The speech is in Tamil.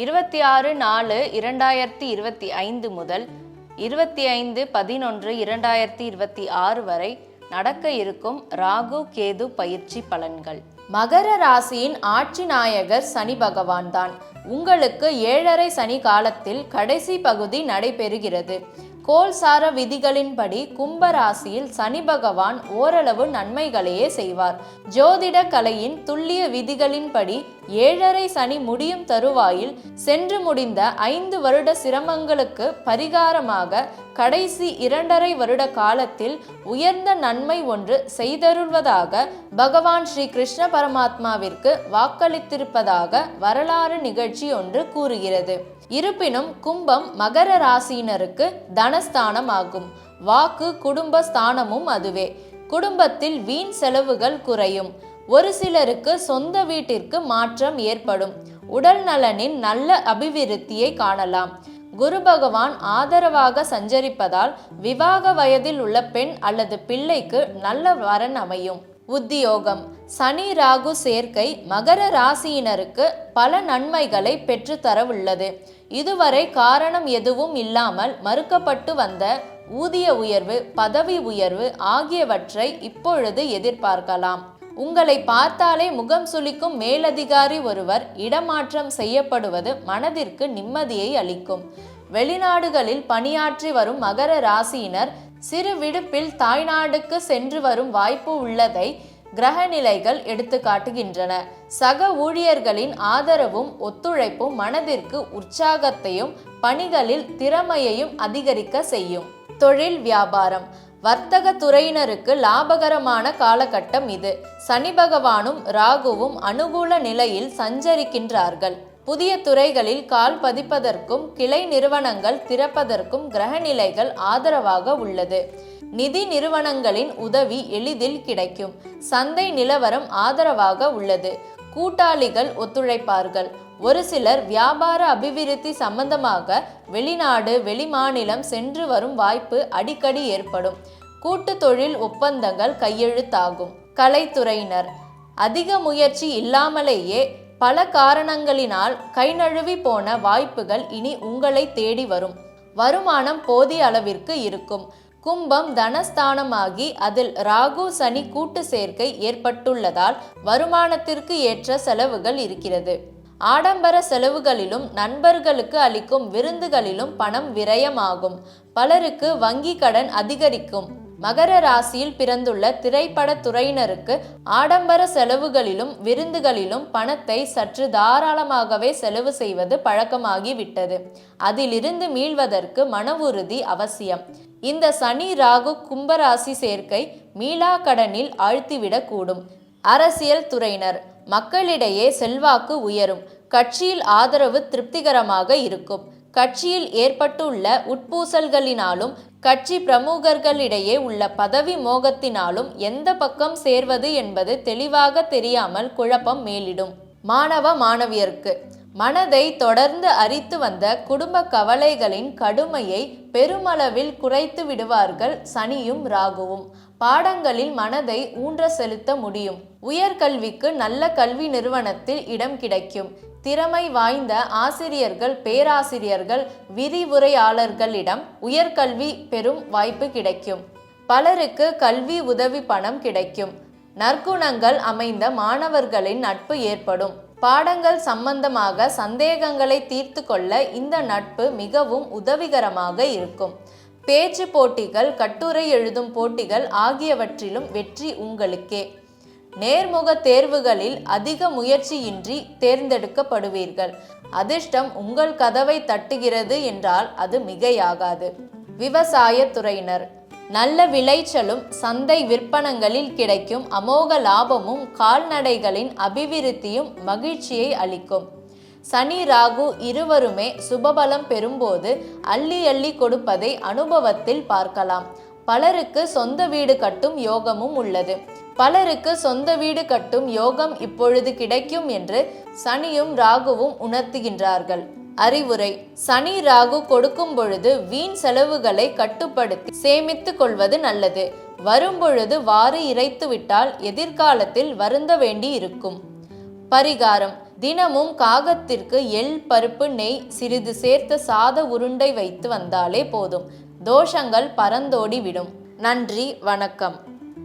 இருபத்தி ஆறு நாலு இரண்டாயிரத்தி இருபத்தி ஐந்து முதல் இருபத்தி ஐந்து பதினொன்று இரண்டாயிரத்தி இருபத்தி ஆறு வரை நடக்க இருக்கும் ராகு கேது பயிற்சி பலன்கள். மகர ராசியின் ஆட்சி நாயகர் சனி பகவான் தான் உங்களுக்கு ஏழரை சனி காலத்தில் கடைசி பகுதி நடைபெறுகிறது. கோல்சார விதிகளின்படி கும்ப ராசியில் சனி பகவான் ஓரளவு நன்மைகளையே செய்வார். ஜோதிட கலையின் துல்லிய விதிகளின்படி ஏழரை சனி முடியும் தருவாயில் சென்று முடிந்த ஐந்து வருட சிரமங்களுக்கு பரிகாரமாக கடைசி இரண்டரை வருட காலத்தில் உயர்ந்த நன்மை ஒன்று செய்தருள்வதாக பகவான் ஸ்ரீ கிருஷ்ண பரமாத்மாவிற்கு வாக்களித்திருப்பதாக வரலாறு நிகழ்ச்சி ஒன்று கூறுகிறது. இருப்பினும் கும்பம் மகர ராசியினருக்கு தனஸ்தானம் ஆகும் வாக்கு குடும்ப ஸ்தானமும் அதுவே. குடும்பத்தில் வீண் செலவுகள் குறையும். ஒரு சிலருக்கு சொந்த வீட்டிற்கு மாற்றம் ஏற்படும். உடல் நலனின் நல்ல அபிவிருத்தியை காணலாம். குரு பகவான் ஆதரவாக சஞ்சரிப்பதால் விவாக வயதில் உள்ள பெண் அல்லது பிள்ளைக்கு நல்ல வரன் அமையும். உத்தியோகம். சனி ராகு சேர்க்கை மகர ராசியினருக்கு பல நன்மைகளை பெற்றுத்தரவுள்ளது இதுவரை காரணம் எதுவும் இல்லாமல் மறுக்கப்பட்டு வந்த ஊதிய உயர்வு பதவி உயர்வு ஆகியவற்றை இப்பொழுது எதிர்பார்க்கலாம். உங்களை பார்த்தாலே முகம் சுளிக்கும் மேலதிகாரி ஒருவர் இடமாற்றம் செய்யப்படுவது மனதிற்கு நிம்மதியை அளிக்கும். வெளிநாடுகளில் பணியாற்றி வரும் மகர ராசியினர் சிறு விடுப்பில் தாய்நாடுக்கு சென்று வரும் வாய்ப்பு உள்ளதை கிரக நிலைகள் எடுத்து காட்டுகின்றன. சக ஊழியர்களின் ஆதரவும் ஒத்துழைப்பும் மனதிற்கு உற்சாகத்தையும் பணிகளில் திறமையையும் அதிகரிக்க செய்யும். தொழில் வியாபாரம். வர்த்தக துறையினருக்கு லாபகரமான காலகட்டம் இது. சனி பகவானும் ராகுவும் அனுகூல நிலையில் சஞ்சரிக்கின்றார்கள். புதிய துறைகளில் கால் பதிப்பதற்கும் கிளை நிறுவனங்கள் திறப்பதற்கும் கிரக நிலைகள் ஆதரவாக உள்ளது. நிதி நிறுவனங்களின் உதவி எளிதில் கிடைக்கும். சந்தை நிலவரம் ஆதரவாக உள்ளது. கூட்டாளிகள் ஒத்துழைப்பார்கள். ஒரு சிலர் வியாபார அபிவிருத்தி சம்பந்தமாக வெளிநாடு வெளிமாநிலம் சென்று வரும் வாய்ப்பு அடிக்கடி ஏற்படும். கூட்டு தொழில் ஒப்பந்தங்கள் கையெழுத்தாகும். கலைத்துறையினர் அதிக முயற்சி இல்லாமலேயே பல காரணங்களினால் கைநழுவி போன வாய்ப்புகள் இனி உங்களை தேடி வரும். வருமானம் போதிய அளவிற்கு இருக்கும். கும்பம் தனஸ்தானமாகி அதில் ராகு சனி கூட்டு சேர்க்கை ஏற்பட்டுள்ளதால் வருமானத்திற்கு ஏற்ற செலவுகள் இருக்கிறது. ஆடம்பர செலவுகளிலும் நண்பர்களுக்கு அளிக்கும் விருந்துகளிலும் பணம் விரயமாகும். பலருக்கு வங்கி கடன் அதிகரிக்கும். மகர ராசியில் பிறந்துள்ள திரைப்பட துறையினருக்கு ஆடம்பர செலவுகளிலும் விருந்துகளிலும் பணத்தை சற்று தாராளமாகவே செலவு செய்வது பழக்கமாகிவிட்டது. அதிலிருந்து மீள்வதற்கு மன உறுதி அவசியம். இந்த சனி ராகு கும்பராசி சேர்க்கை மீளா கடனில் ஆழ்த்திவிடக்கூடும். அரசியல் துறையினர். மக்களிடையே செல்வாக்கு உயரும். கட்சியில் ஆதரவு திருப்திகரமாக இருக்கும். கட்சியில் ஏற்பட்டுள்ள உட்பூசல்களினாலும் கட்சி பிரமுகர்களிடையே உள்ள பதவி மோகத்தினாலும் எந்த பக்கம் சேர்வது என்பது தெளிவாக தெரியாமல் குழப்பம் மேலிடும். மாணவ மாணவியருக்கு மனதை தொடர்ந்து அரித்து வந்த குடும்ப கவலைகளின் கடுமையை பெருமளவில் குறைத்து விடுவார்கள் சனியும் ராகுவும். பாடங்களில் மனதை ஊன்ற செலுத்த முடியும். உயர்கல்விக்கு நல்ல கல்வி நிறுவனத்தில் இடம் கிடைக்கும். திறமை வாய்ந்த ஆசிரியர்கள் பேராசிரியர்கள் விரிவுரையாளர்களிடம் உயர்கல்வி பெறும் வாய்ப்பு கிடைக்கும். பலருக்கு கல்வி உதவி பணம் கிடைக்கும். நற்குணங்கள் அமைந்த மாணவர்களின் நட்பு ஏற்படும். பாடங்கள் சம்பந்தமாக சந்தேகங்களை தீர்த்து கொள்ள இந்த நட்பு மிகவும் உதவிகரமாக இருக்கும். பேச்சு போட்டிகள் கட்டுரை எழுதும் போட்டிகள் ஆகியவற்றிலும் வெற்றி உங்களுக்கே. நேர்முக தேர்வுகளில் அதிக முயற்சியின்றி தேர்ந்தெடுக்கப்படுவீர்கள். அதிர்ஷ்டம் உங்கள் கதவை தட்டுகிறது என்றால் அது மிகையாகாது. விவசாய துறையினர். நல்ல விளைச்சலும் சந்தை விற்பனங்களில் கிடைக்கும் அமோக லாபமும் கால்நடைகளின் அபிவிருத்தியும் மகிழ்ச்சியை அளிக்கும். சனி ராகு இருவருமே சுபபலம் பெறும்போது அள்ளி அள்ளி கொடுப்பதை அனுபவத்தில் பார்க்கலாம். பலருக்கு சொந்த வீடு கட்டும் யோகமும் உள்ளது. பலருக்கு சொந்த வீடு கட்டும் யோகம் இப்பொழுது கிடைக்கும் என்று சனியும் ராகுவும் உணர்த்துகின்றார்கள். அறிவுரை. சனி ராகு கொடுக்கும் பொழுது வீண் செலவுகளை கட்டுப்படுத்தி சேமித்து கொள்வது நல்லது. வரும்பொழுது வாரி இறைத்துவிட்டால் எதிர்காலத்தில் வருந்த வேண்டி இருக்கும். பரிகாரம். தினமும் காகத்திற்கு எள் பருப்பு நெய் சிறிது சேர்த்து சாத உருண்டை வைத்து வந்தாலே போதும். தோஷங்கள் பறந்தோடி விடும் நன்றி வணக்கம்.